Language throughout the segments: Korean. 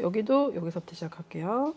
여기도 여기서부터 시작할게요.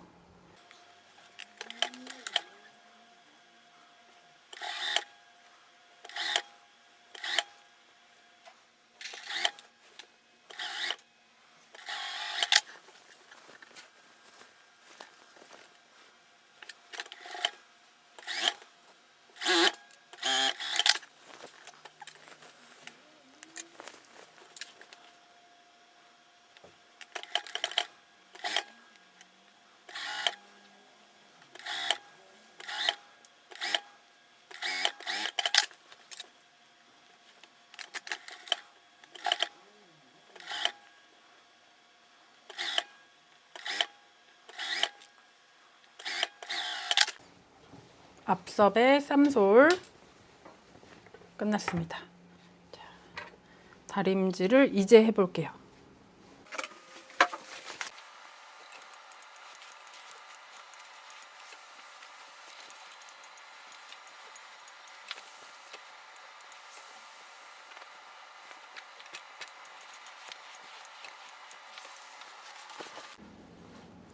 앞섭의 쌈솔 끝났습니다. 자, 다림질을 이제 해볼게요.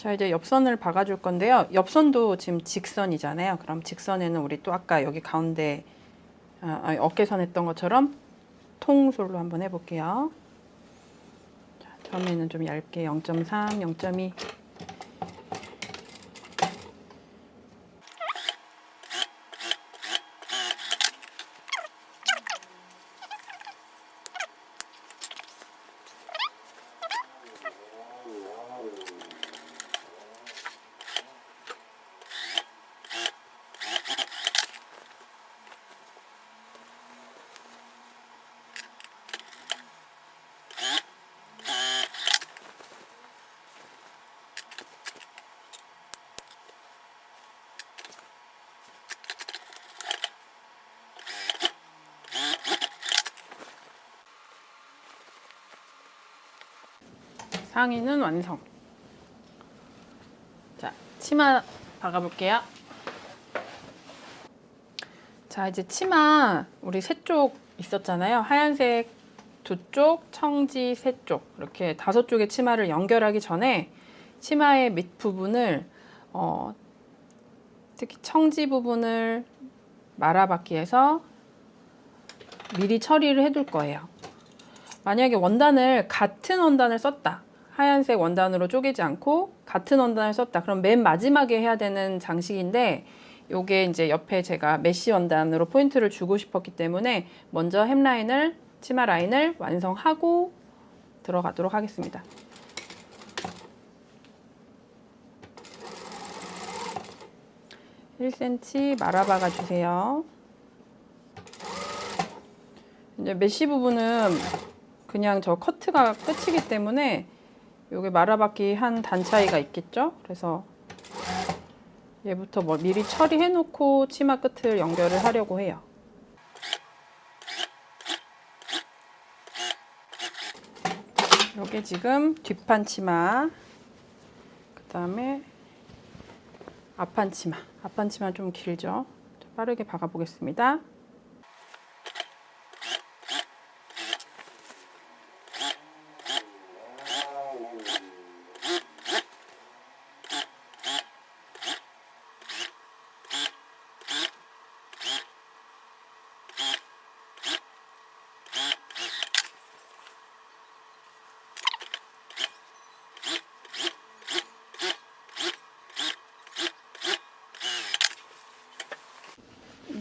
자 이제 옆선을 박아줄 건데요. 옆선도 지금 직선이잖아요. 그럼 직선에는 우리 또 아까 여기 가운데 아, 아, 어깨선 했던 것처럼 통솔로 한번 해볼게요. 자, 처음에는 좀 얇게 0.3, 0.2 상의는 완성. 자, 치마 박아볼게요. 자, 이제 치마 우리 세 쪽 있었잖아요. 하얀색 두 쪽, 청지 세 쪽. 이렇게 다섯 쪽의 치마를 연결하기 전에 치마의 밑 부분을 어, 특히 청지 부분을 말아받기 위해서 미리 처리를 해둘 거예요. 만약에 원단을 같은 원단을 썼다. 하얀색 원단으로 쪼개지 않고 같은 원단을 썼다. 그럼 맨 마지막에 해야 되는 장식인데 요게 이제 옆에 제가 메쉬 원단으로 포인트를 주고 싶었기 때문에 먼저 햄라인을 치마 라인을 완성하고 들어가도록 하겠습니다. (1cm) 말아박아 주세요. 이제 메쉬 부분은 그냥 저 커트가 끝이기 때문에 요게 말아박기 한단 차이가 있겠죠? 그래서 얘부터 뭐 미리 처리해 놓고 치마 끝을 연결을 하려고 해요. 요게 지금 뒷판 치마 그 다음에 앞판 치마 앞판 치마 좀 길죠? 빠르게 박아 보겠습니다.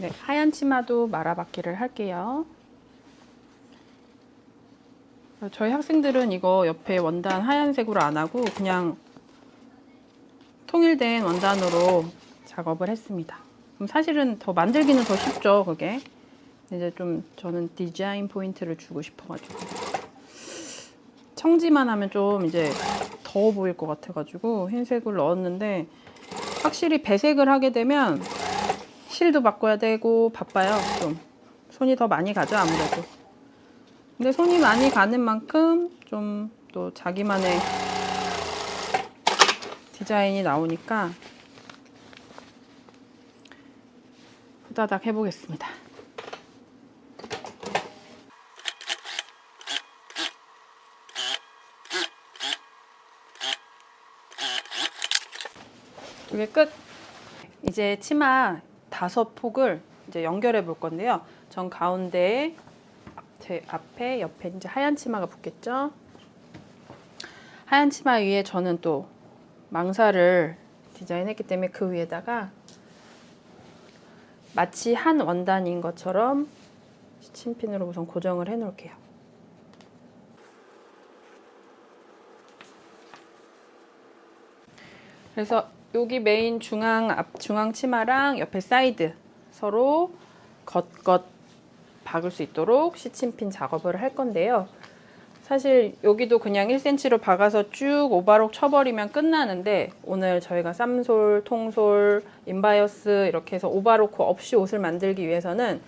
네, 하얀 치마도 말아받기를 할게요. 저희 학생들은 이거 옆에 원단 하얀색으로 안 하고 그냥 통일된 원단으로 작업을 했습니다. 그럼 사실은 더 만들기는 더 쉽죠, 그게. 이제 좀 저는 디자인 포인트를 주고 싶어가지고. 청지만 하면 좀 이제 더워 보일 것 같아가지고 흰색을 넣었는데 확실히 배색을 하게 되면 실도 바꿔야 되고 바빠요 좀. 손이 더 많이 가죠 아무래도. 근데 손이 많이 가는 만큼 좀 또 자기만의 디자인이 나오니까 후다닥 해보겠습니다. 이게 끝. 이제 치마 다섯 폭을 이제 연결해 볼 건데요. 전 가운데에 제 앞에 옆에 이제 하얀 치마가 붙겠죠. 하얀 치마 위에 저는 또 망사를 디자인했기 때문에 그 위에다가 마치 한 원단인 것처럼 스친핀으로 우선 고정을 해 놓을게요. 그래서 여기 메인 중앙 앞 중앙 치마랑 옆에 사이드 서로 겉겉 박을 수 있도록 시침핀 작업을 할 건데요. 사실 여기도 그냥 1cm로 박아서 쭉 오바록 쳐버리면 끝나는데 오늘 저희가 쌈솔, 통솔, 인바이어스 이렇게 해서 오바로크 없이 옷을 만들기 위해서는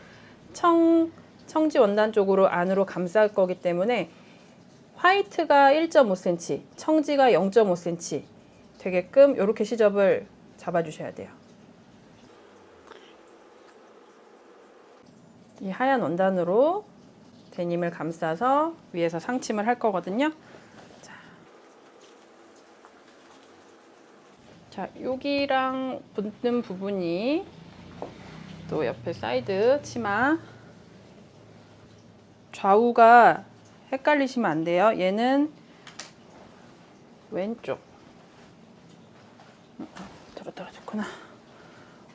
청, 청지 원단 쪽으로 안으로 감쌀 거기 때문에 화이트가 1.5cm, 청지가 0.5cm 되게끔 이렇게 시접을 잡아주셔야 돼요. 이 하얀 원단으로 데님을 감싸서 위에서 상침을 할 거거든요. 자, 자 여기랑 붙는 부분이 또 옆에 사이드 치마 좌우가 헷갈리시면 안 돼요. 얘는 왼쪽 떨어졌구나.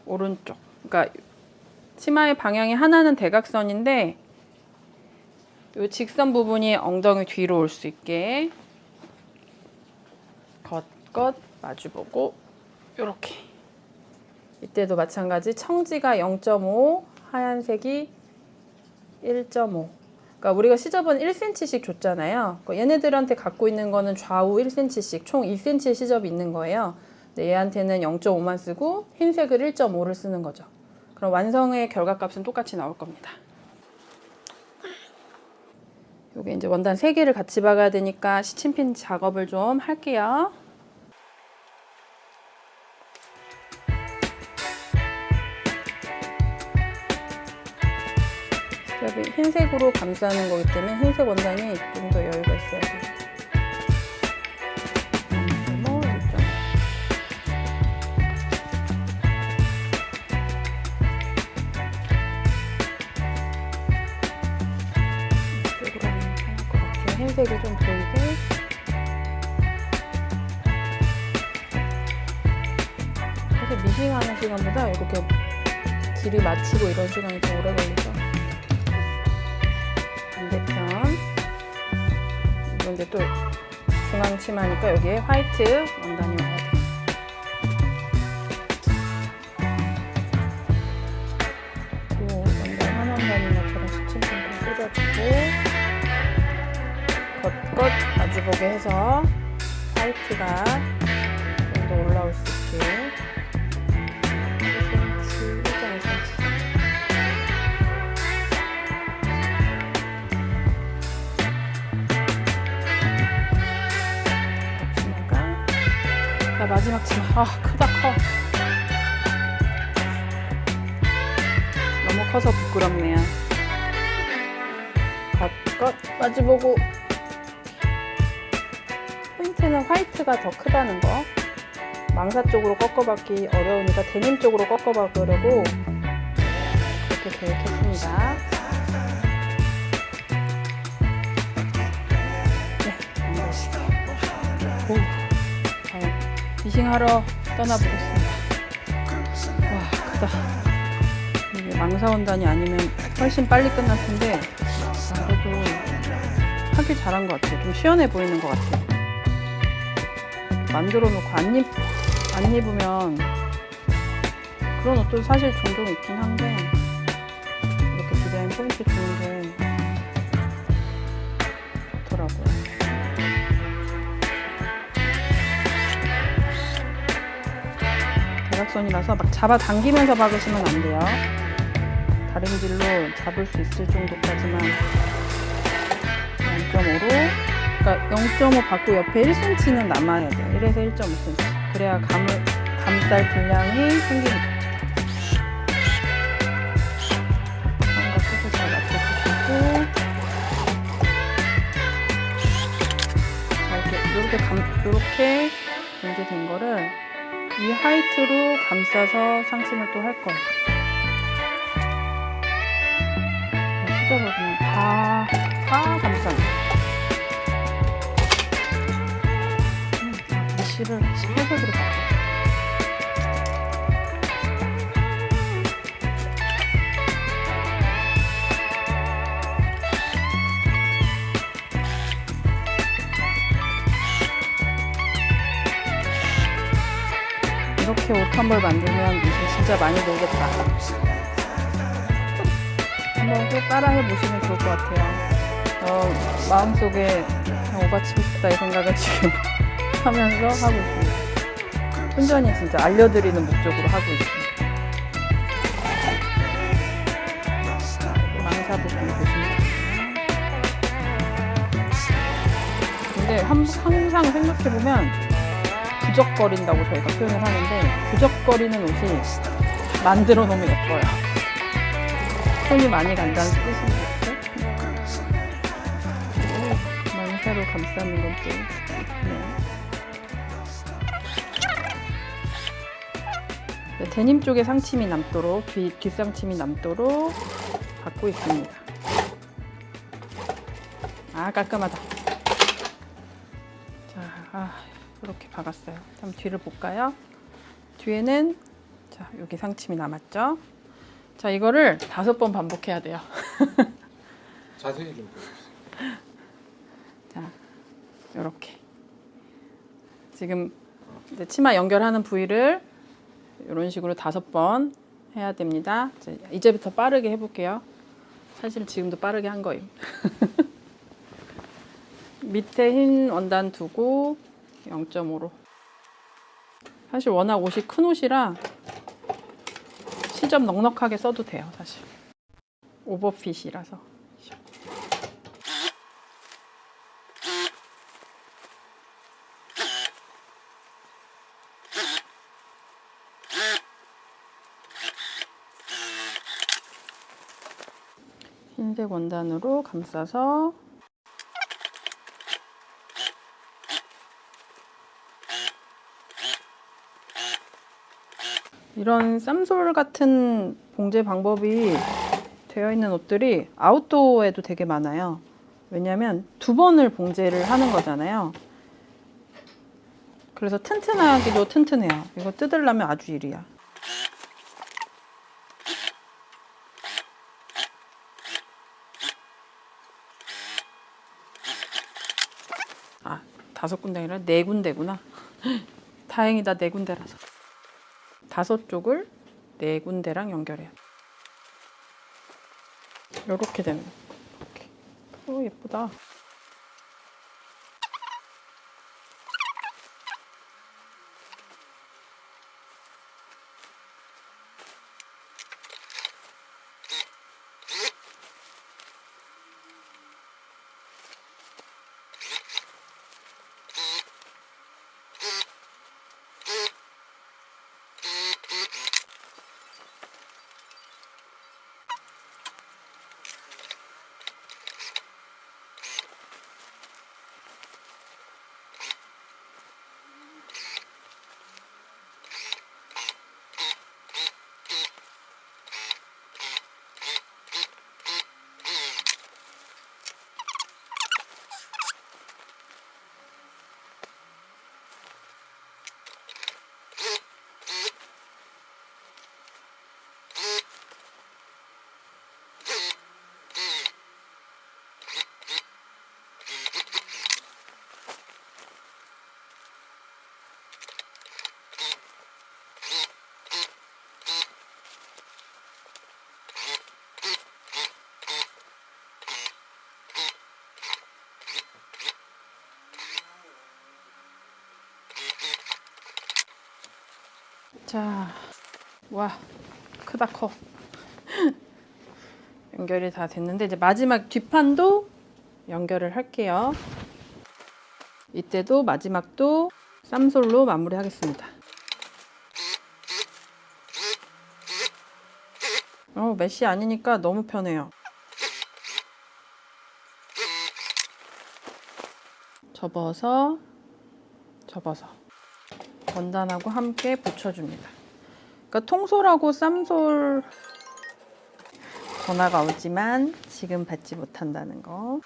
오른쪽. 그러니까 치마의 방향이 하나는 대각선인데 이 직선 부분이 엉덩이 뒤로 올 수 있게 겉겉 마주보고 이렇게 이때도 마찬가지 청지가 0.5 하얀색이 1.5 그러니까 우리가 시접은 1cm씩 줬잖아요 그러니까 얘네들한테 갖고 있는 거는 좌우 1cm씩 총 2cm의 시접이 있는 거예요 얘한테는 0.5만 쓰고 흰색을 1.5를 쓰는 거죠 그럼 완성의 결과값은 똑같이 나올 겁니다 여기 이제 원단 3개를 같이 박아야 되니까 시침핀 작업을 좀 할게요. 흰색으로 감싸는 거기 때문에 흰색 원단이 좀 더 여유가 있어야 돼요. 흰색이 좀 보이게. 사실 미싱하는 시간보다 이렇게 길이 맞추고 이런 시간이 더 오래 걸리죠. 반대편. 이건 이제 또 중앙 치마니까 여기에 화이트 원단이 겉겉 마주보게 해서 화이트가 좀 더 올라올 수 있게. 1cm, 1.5cm 치마가 자 마지막 치마 아 크다 커. 너무 커서 부끄럽네요. 겉겉 마주 보고 포인트는 화이트가 더 크다는 거 망사 쪽으로 꺾어받기 어려우니까 데님 쪽으로 꺾어박으려고 그렇게 계획했습니다 네. 오, 미싱하러 떠나보겠습니다. 와, 크다. 이게 망사 원단이 아니면 훨씬 빨리 끝날 텐데, 아, 그래도 하길 잘한 것 같아요. 좀 시원해 보이는 것 같아요. 만들어 놓고 안, 입, 안 입으면 그런 옷도 사실 종종 있긴 한데, 이렇게 디자인 포인트 주는 게 좋더라고요. 대각선이라서 막 잡아당기면서 박으시면 안 돼요. 다림질로 잡을 수 있을 정도까지만 0.5로 그러니까 0.5 받고 옆에 1cm는 남아야 돼요. 1에서 1.5cm. 그래야 감을, 감쌀 분량이 생기니까. 이렇게, 감, 이렇게 준비된 거를 이 하이트로 감싸서 상심을 또 할 거예요. 수저로 그냥 다, 다 감싸요. 음, 메쉬를 회색으로 바꿔요. 이렇게 옷 한 벌 만들면 이제 진짜 많이 놀겠다. 한번 꼭 따라 해 보시면 좋을 것 같아요. 어, 마음속에 그냥 오바치고 싶다 이 생각을 지금 하면서 하고 있습니다. 순전히 진짜 알려드리는 목적으로 하고 있습니다. 망사 부분 보시면. 근데 한- 항상 생각해보면 부적거린다고 저희가 표현을 하는데 부적거리는 옷이 만들어 놓으면 예뻐요. 손이 많이 간다는 뜻이겠죠? 망사로 감싸는 건또 좋네 데님 쪽에 상침이 남도록 뒤, 뒷상침이 남도록 받고 있습니다. 아 깔끔하다. 자, 아, 이렇게 박았어요. 그럼 뒤를 볼까요? 뒤에는 자 여기 상침이 남았죠. 자 이거를 다섯 번 반복해야 돼요. 자세히 좀 보여주세요. 자 이렇게 지금 치마 연결하는 부위를 이런 식으로 다섯 번 해야 됩니다. 자, 이제부터 빠르게 해볼게요. 사실 지금도 빠르게 한 거예요. 밑에 흰 원단 두고 0.5로. 사실 워낙 옷이 큰 옷이라 시접 넉넉하게 써도 돼요, 사실. 오버핏이라서. 흰색 원단으로 감싸서 이런 쌈솔 같은 봉제 방법이 되어 있는 옷들이 아웃도어에도 되게 많아요. 왜냐하면 두 번을 봉제를 하는 거잖아요. 그래서 튼튼하기도 튼튼해요. 이거 뜯으려면 아주 일이야. 아, 다섯 군데 아니라 네 군데구나. 다행이다, 네 군데라서. 다섯 쪽을 네 군데랑 연결해요. 이렇게 거. 이렇게. 오, 예쁘다. 자, 와, 크다 커. 연결이 다 됐는데 이제 마지막 뒷판도 연결을 할게요. 이때도 마지막도 쌈솔로 마무리하겠습니다. 어, 메시 아니니까 너무 편해요. 접어서 접어서 원단하고 함께 붙여줍니다. 그러니까 통솔하고 쌈솔 전화가 오지만 지금 받지 못한다는 거.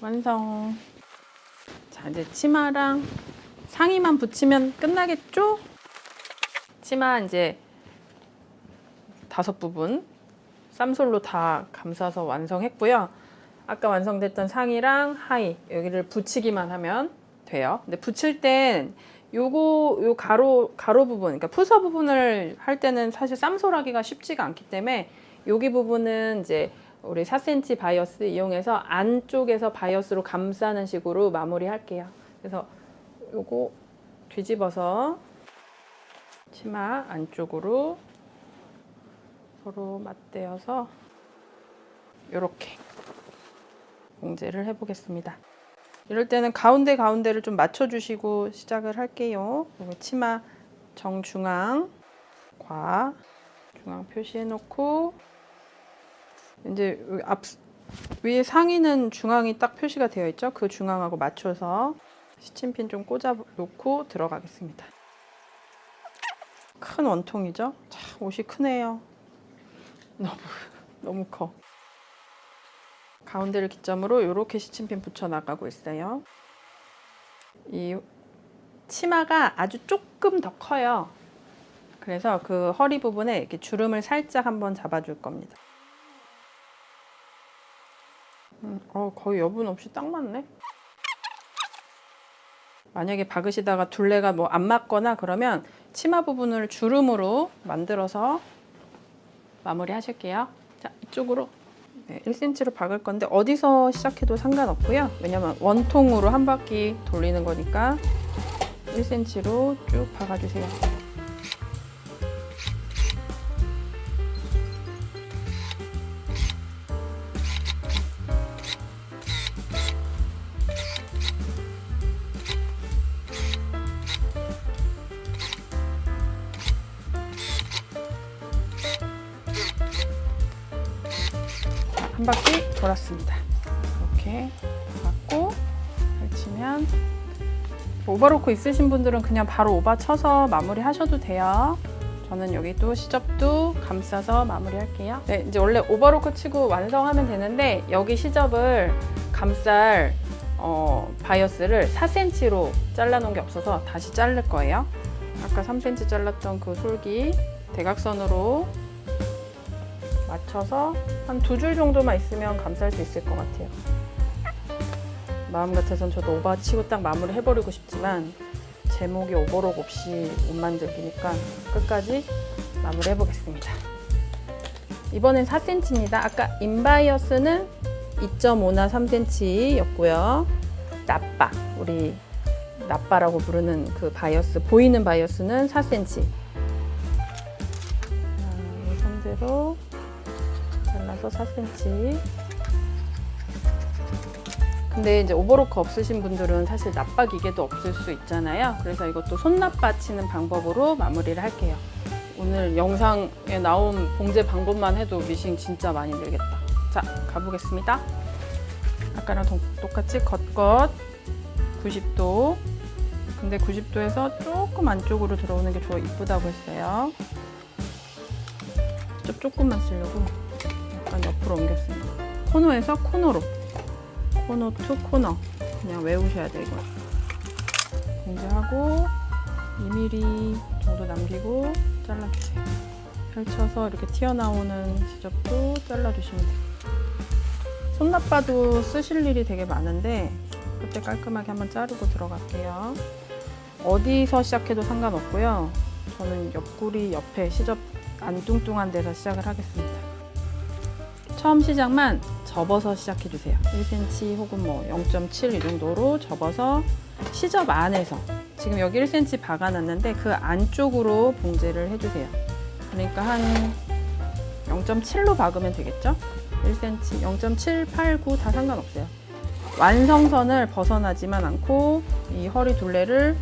완성. 자, 이제 치마랑 상의만 붙이면 끝나겠죠? 치마 이제 다섯 부분 쌈솔로 다 감싸서 완성했고요. 아까 완성됐던 상의랑 하의 여기를 붙이기만 하면 돼요. 근데 붙일 땐 요거 요 가로 가로 부분 그러니까 푸서 부분을 할 때는 사실 쌈솔하기가 쉽지가 않기 때문에 여기 부분은 이제 우리 4cm 바이어스 이용해서 안쪽에서 바이어스로 감싸는 식으로 마무리할게요. 그래서 요거 뒤집어서 치마 안쪽으로 서로 맞대어서 이렇게 봉제를 해보겠습니다. 이럴 때는 가운데 가운데를 좀 맞춰주시고 시작을 할게요. 그리고 치마 정중앙 과 중앙 표시해놓고 이제 앞 위에 상의는 중앙이 딱 표시가 되어 있죠. 그 중앙하고 맞춰서 시침핀 좀 꽂아 놓고 들어가겠습니다. 큰 원통이죠. 참 옷이 크네요. 너무 너무 커. 가운데를 기점으로 이렇게 시침핀 붙여 나가고 있어요. 이 치마가 아주 조금 더 커요. 그래서 그 허리 부분에 이렇게 주름을 살짝 한번 잡아줄 겁니다. 음, 어, 거의 여분 없이 딱 맞네. 만약에 박으시다가 둘레가 뭐 안 맞거나 그러면 치마 부분을 주름으로 만들어서 마무리 하실게요. 자, 이쪽으로 네, 1cm로 박을 건데 어디서 시작해도 상관없고요. 왜냐면 원통으로 한 바퀴 돌리는 거니까 1cm로 쭉 박아주세요. 한 바퀴 돌았습니다. 이렇게 맞고 펼치면 오버로크 있으신 분들은 그냥 바로 오버 쳐서 마무리 하셔도 돼요. 저는 여기 또 시접도 감싸서 마무리할게요. 네, 이제 원래 오버로크 치고 완성하면 되는데 여기 시접을 감쌀 어, 바이어스를 4cm로 잘라놓은 게 없어서 다시 자를 거예요. 아까 3cm 잘랐던 그 솔기 대각선으로 맞춰서 한 두 줄 정도만 있으면 감쌀 수 있을 것 같아요. 마음 같아선 저도 오버 치고 딱 마무리 해버리고 싶지만 제목이 오버록 없이 못 만들기니까 끝까지 마무리 해보겠습니다. 이번엔 4cm입니다. 아까 인바이어스는 2.5나 3cm였고요. 나빠 우리 나빠라고 부르는 그 바이어스 보이는 바이어스는 4cm. 자, 이 선대로 잘라서 4cm. 근데 이제 오버로크 없으신 분들은 사실 납바 기계도 없을 수 있잖아요. 그래서 이것도 손납바 치는 방법으로 마무리를 할게요. 오늘 영상에 나온 봉제 방법만 해도 미싱 진짜 많이 늘겠다. 자, 가보겠습니다. 아까랑 동- 똑같이 겉겉 90도. 근데 90도에서 조금 안쪽으로 들어오는 게 좋아 이쁘다고 했어요. 좀 조금만 쓰려고 약간 옆으로 옮겼습니다. 코너에서 코너로. 코너 투 코너. 그냥 외우셔야 돼 이거 공제하고 2mm 정도 남기고 잘라주세요. 펼쳐서 이렇게 튀어나오는 지점도 잘라주시면 돼요. 손나빠도 쓰실 일이 되게 많은데 그때 깔끔하게 한번 자르고 들어갈게요. 어디서 시작해도 상관없고요. 저는 옆구리 옆에 시접 안 뚱뚱한 데서 시작을 하겠습니다 처음 시작만 접어서 시작해 주세요. 1cm 혹은 뭐 0.7 이 정도로 접어서 시접 안에서 지금 여기 1cm 박아놨는데 그 안쪽으로 봉제를 해주세요. 그러니까 한 0.7로 박으면 되겠죠? 1cm, 0.7, 8, 9 다 상관없어요. 완성선을 벗어나지만 않고 이 허리 둘레를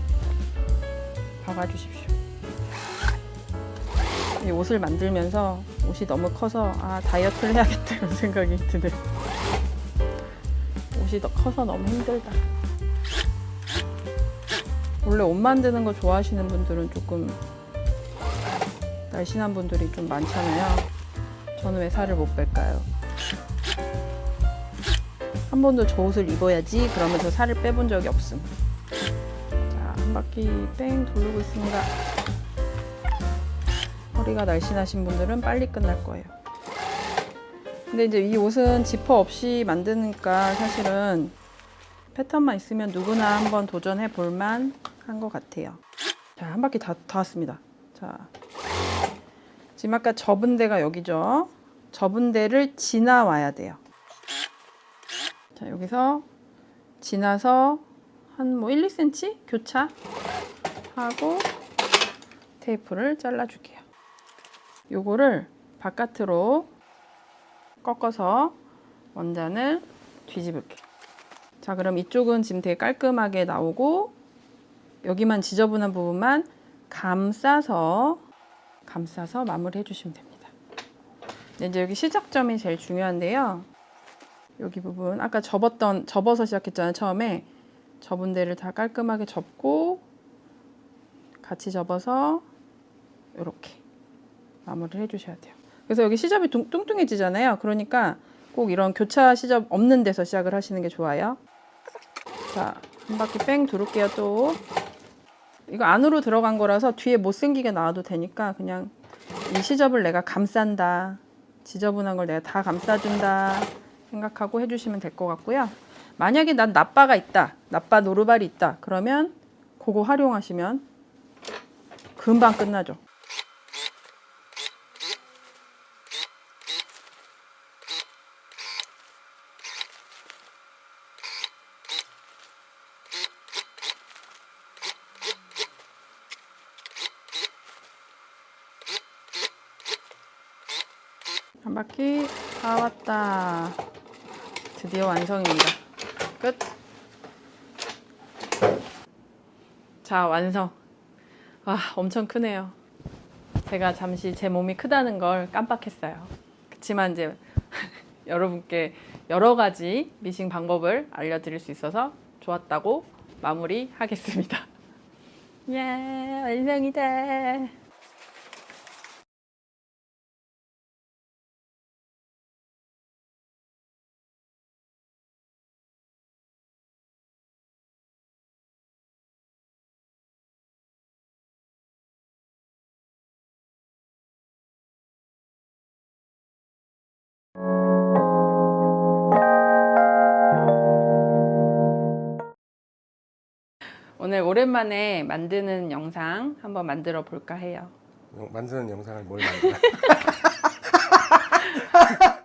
박아주십시오. 이 옷을 만들면서 옷이 너무 커서 아 다이어트를 해야겠다 이런 생각이 드네. 옷이 더 커서 너무 힘들다. 원래 옷 만드는 거 좋아하시는 분들은 조금 날씬한 분들이 좀 많잖아요. 저는 왜 살을 못 뺄까요? 한 번도 저 옷을 입어야지 그러면서 살을 빼본 적이 없음. 자, 한 바퀴 뺑 돌리고 있습니다. 허리가 날씬하신 분들은 빨리 끝날 거예요. 근데 이제 이 옷은 지퍼 없이 만드니까 사실은 패턴만 있으면 누구나 한번 도전해 볼만 한 것 같아요. 자, 한 바퀴 다, 다 왔습니다. 자, 지금 아까 접은 데가 여기죠. 접은 데를 지나와야 돼요. 자, 여기서 지나서 한 뭐 1, 2cm 교차 하고 테이프를 잘라줄게요. 요거를 바깥으로 꺾어서 원단을 뒤집을게요. 자, 그럼 이쪽은 지금 되게 깔끔하게 나오고 여기만 지저분한 부분만 감싸서 감싸서 마무리 해 주시면 됩니다. 네, 이제 여기 시작점이 제일 중요한데요. 여기 부분 아까 접었던 접어서 시작했잖아요 처음에 접은 데를 다 깔끔하게 접고 같이 접어서 이렇게 마무리를 해주셔야 돼요. 그래서 여기 시접이 뚱, 뚱뚱해지잖아요. 그러니까 꼭 이런 교차 시접 없는 데서 시작을 하시는 게 좋아요. 자, 한 바퀴 뺑 두를게요 또. 이거 안으로 들어간 거라서 뒤에 못생기게 나와도 되니까 그냥 이 시접을 내가 감싼다. 지저분한 걸 내가 다 감싸준다. 생각하고 해주시면 될 것 같고요. 만약에 난 나빠가 있다, 나빠 노루발이 있다, 그러면 그거 활용하시면 금방 끝나죠. 한 바퀴 다 왔다. 드디어 완성입니다. 끝. 자, 완성. 와, 엄청 크네요. 제가 잠시 제 몸이 크다는 걸 깜빡했어요. 그렇지만 이제 여러분께 여러 가지 미싱 방법을 알려드릴 수 있어서 좋았다고 마무리하겠습니다. 예, 완성이다. 오늘 오랜만에 만드는 영상 한번 만들어 볼까 해요. 만드는 영상을 뭘 만들어?